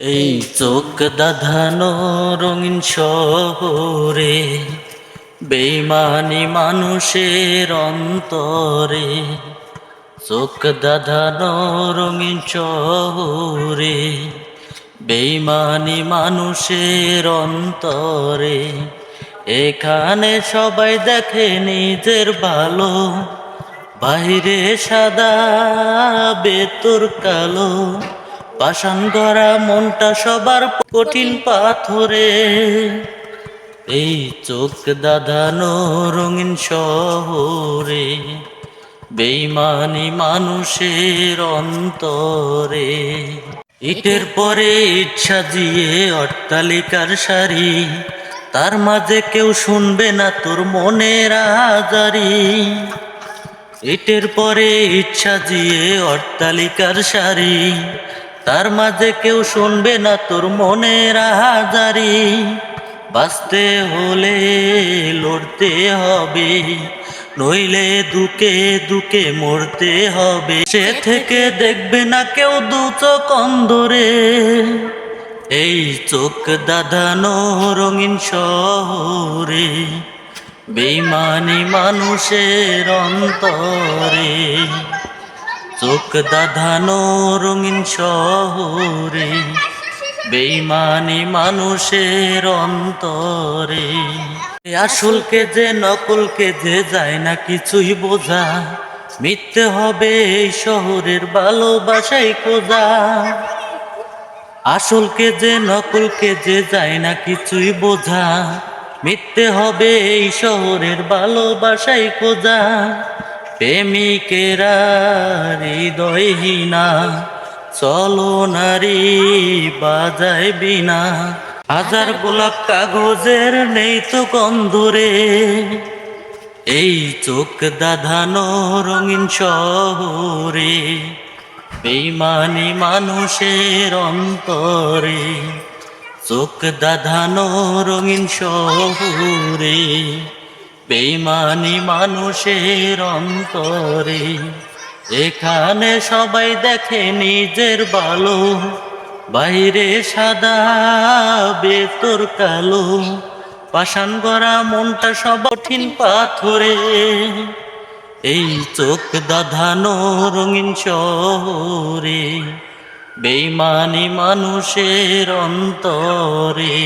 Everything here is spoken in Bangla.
এই চোখ দাধানো রঙিন শহরে, বেইমানি মানুষের অন্তরে। চোখ দাধানো রঙিন শহরে, বেইমানি মানুষের অন্তরে। এখানে সবাই দেখে নিজের ভালো বাইরে সাদা, বেতর কালো। পাষাণ গড়া মনটা সবার কঠিন পাথরে। এই চোখ দাদানো রঙিন শহরে, বেইমানি মানুষের অন্তরে। ইটের পরে ইচ্ছা সাজিয়ে অট্টালিকার সারি, তার মাঝে কেউ শুনবে না তোর মনের আজারি। ইটের পরে ইচ্ছা দিয়ে অট্টালিকার সারি তার মাঝে কেউ শুনবে না তোর মনের হাজারি। বাঁচতে হলে লড়তে হবে, নইলে দুকে দুকে মরতে হবে। সে থেকে দেখবে না কেউ দু চোখ অন্ধরে এই চোখ দাদানো রঙিন শহরে, বেইমানি মানুষের অন্তরে। চোখ দাধানো রঙিন শহরে বেইমানি মানুষের অন্তরে। আসলকে যে নকলকে যে যায় না কিছুই বোঝা, মিথ্যে হবে এই শহরের ভালোবাসাই খোঁজা। আসলকে যে নকলকে যে যায় না কিছুই বোঝা, মিথ্যে হবে এই শহরের ভালোবাসাই খোঁজা। প্রেমিকেরা হৃদয়হীনা, চলো নারী বাজায় বিনা। হাজার গোলাপ কাগজের নেই তো গন্ধরে, এই চোখ দাধানো রঙিন শহরে, বেইমানি মানুষের অন্তরে, চোখ দাধানো রঙিন শহরে। বেইমানি মানুষের অন্তরে, এখানে সবাই দেখে নিজের ভালো বাইরে সাদা বেতর কালো, পাষাণ গড়া মনটা সব কঠিন পাথরে, এই চোখ দাধানো রঙিন শহরে, বেইমানি মানুষের অন্তরে।